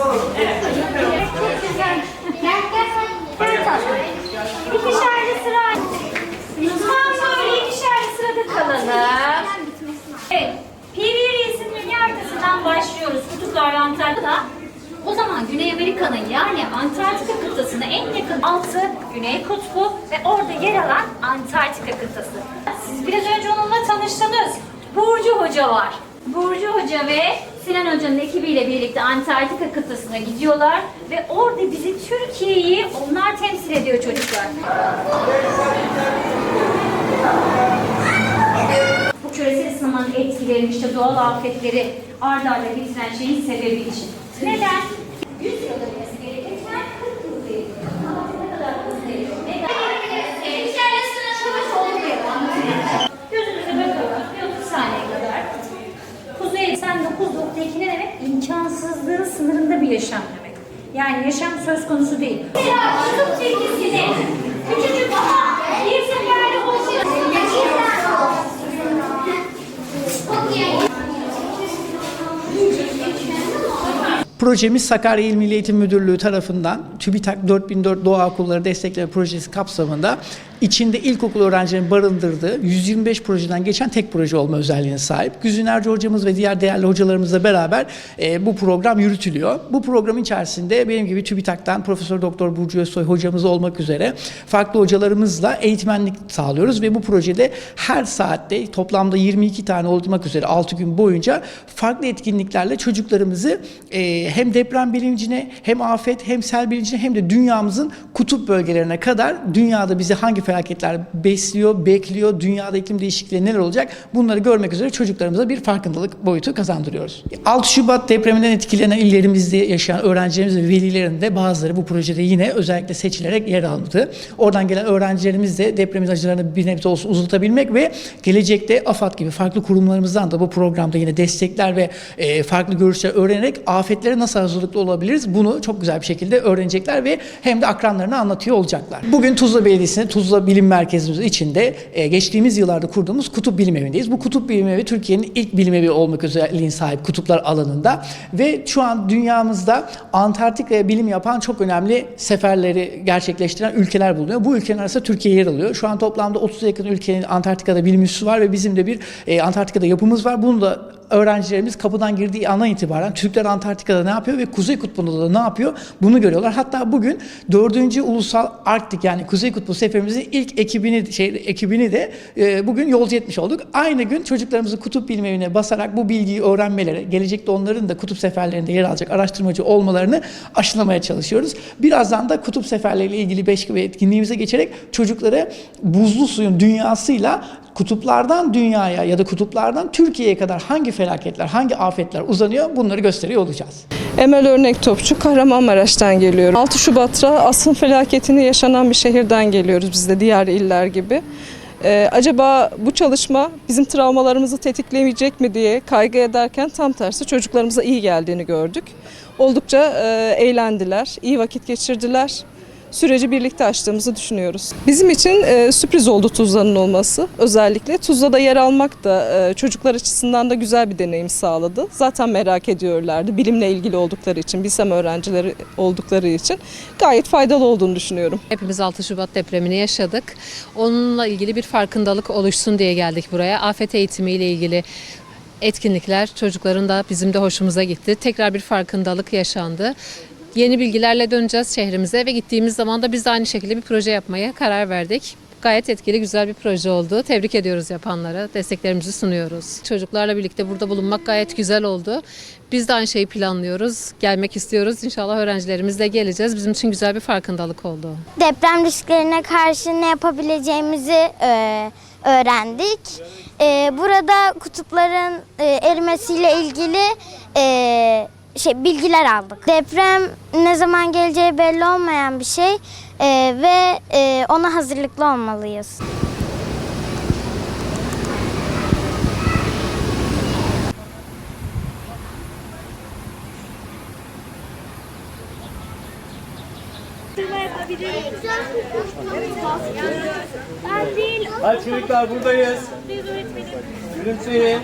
Çok güzel. Gel gel. Sıra. Lütfen böyle ikişerli. Evet. Haritasından başlıyoruz. Kutuplar Antarktika. O zaman Güney Amerika'nın yani Antarktika kıtasına en yakın altı Güney Kutbu ve orada yer alan Antarktika kıtası. Siz biraz önce onunla tanıştınız. Burcu Hoca var. Burcu Hoca ve Sinan Hoca'nın ekibiyle birlikte Antarktika kıtasına gidiyorlar ve orada bizi Türkiye'yi onlar temsil ediyor çocuklar. Bu küresel ısınmanın etkilerini işte doğal afetleri ard arda getiren şeyin sebebi için. Neden? 100 yıl öncesi gerekirken 40 yıl değil. Ama ne kadar hızlı değil. Neden? Evet, içeride sınırlamış olmuyor. Gözünüze bakalım. Bir 30 saniye kadar. Kuzey 89.2 ne demek? İmkansızlığın sınırında bir yaşam demek. Yani yaşam söz konusu değil. Kutup çekirgesi küçücük ama bir seferde oluşuyor. Projemiz Sakarya İl Milli Eğitim Müdürlüğü tarafından TÜBİTAK 4004 Doğa Okulları Destekleme Projesi kapsamında içinde ilkokul öğrencilerin barındırdığı 125 projeden geçen tek proje olma özelliğine sahip. Güzin Erci hocamız ve diğer değerli hocalarımızla beraber e, bu program yürütülüyor. Bu programın içerisinde benim gibi TÜBİTAK'tan Profesör Doktor Burcu Özsoy hocamız olmak üzere farklı hocalarımızla eğitmenlik sağlıyoruz ve bu projede her saatte toplamda 22 tane olmak üzere 6 gün boyunca farklı etkinliklerle çocuklarımızı e, hem deprem bilincine hem afet hem sel bilincine hem de dünyamızın kutup bölgelerine kadar dünyada bizi hangi felaketler besliyor, bekliyor, dünyada iklim değişikliği neler olacak bunları görmek üzere çocuklarımıza bir farkındalık boyutu kazandırıyoruz. 6 Şubat depreminden etkilenen illerimizde yaşayan öğrencilerimiz ve velilerin de bazıları bu projede yine özellikle seçilerek yer aldı. Oradan gelen öğrencilerimiz de depremin acılarını bir nebze olsun uzatabilmek ve gelecekte AFAD gibi farklı kurumlarımızdan da bu programda yine destekler ve e, farklı görüşler öğrenerek afetlere nasıl hazırlıklı olabiliriz bunu çok güzel bir şekilde öğrenecekler ve hem de akranlarına anlatıyor olacaklar. Bugün Tuzla Belediyesi'nin Tuzla Bilim Merkezimiz içinde e, geçtiğimiz yıllarda kurduğumuz Kutup Bilim Evi'ndeyiz. Bu Kutup Bilim Evi Türkiye'nin ilk bilim evi olmak özelliğine sahip kutuplar alanında ve şu an dünyamızda Antarktika'ya bilim yapan çok önemli seferleri gerçekleştiren ülkeler bulunuyor. Bu ülkenin arasında Türkiye yer alıyor. Şu an toplamda 30'a yakın ülkenin Antarktika'da bilim üssü var ve bizim de bir e, Antarktika'da yapımız var. Bunu da öğrencilerimiz kapıdan girdiği andan itibaren Türkler Antarktika'da ne yapıyor ve Kuzey Kutbu'nda da ne yapıyor bunu görüyorlar. Hatta bugün 4. Ulusal Arktik yani Kuzey Kutbu seferimizin ilk ekibini şey ekibini de e, bugün yolcu etmiş olduk. Aynı gün çocuklarımızı kutup bilim evine basarak bu bilgiyi öğrenmeleri, gelecekte onların da kutup seferlerinde yer alacak araştırmacı olmalarını aşılamaya çalışıyoruz. Birazdan da kutup seferleriyle ilgili beş bir etkinliğimize geçerek çocukları buzlu suyun dünyasıyla kutuplardan dünyaya ya da kutuplardan Türkiye'ye kadar hangi felaketler, hangi afetler uzanıyor bunları gösteriyor olacağız. Emel Örnek Topçu, Kahramanmaraş'tan geliyorum. 6 Şubat'ta asıl felaketini yaşanan bir şehirden geliyoruz biz de diğer iller gibi. Ee, acaba bu çalışma bizim travmalarımızı tetiklemeyecek mi diye kaygı ederken tam tersi çocuklarımıza iyi geldiğini gördük. Oldukça e, eğlendiler, iyi vakit geçirdiler. Süreci birlikte açtığımızı düşünüyoruz. Bizim için e, sürpriz oldu Tuzla'nın olması. Özellikle Tuzla'da yer almak da e, çocuklar açısından da güzel bir deneyim sağladı. Zaten merak ediyorlardı. Bilimle ilgili oldukları için, bilsem öğrencileri oldukları için gayet faydalı olduğunu düşünüyorum. Hepimiz 6 Şubat depremini yaşadık. Onunla ilgili bir farkındalık oluşsun diye geldik buraya. Afet eğitimiyle ilgili etkinlikler çocukların da bizim de hoşumuza gitti. Tekrar bir farkındalık yaşandı. Yeni bilgilerle döneceğiz şehrimize ve gittiğimiz zaman da biz de aynı şekilde bir proje yapmaya karar verdik. Gayet etkili, güzel bir proje oldu. Tebrik ediyoruz yapanlara, desteklerimizi sunuyoruz. Çocuklarla birlikte burada bulunmak gayet güzel oldu. Biz de aynı şeyi planlıyoruz, gelmek istiyoruz. İnşallah öğrencilerimizle geleceğiz. Bizim için güzel bir farkındalık oldu. deprem risklerine karşı ne yapabileceğimizi e, öğrendik. E, burada kutupların e, erimesiyle ilgili e, şey bilgiler aldık. Deprem ne zaman geleceği belli olmayan bir şey e, ve e, ona hazırlıklı olmalıyız. Hadi çocuklar buradayız. Gülümseyin.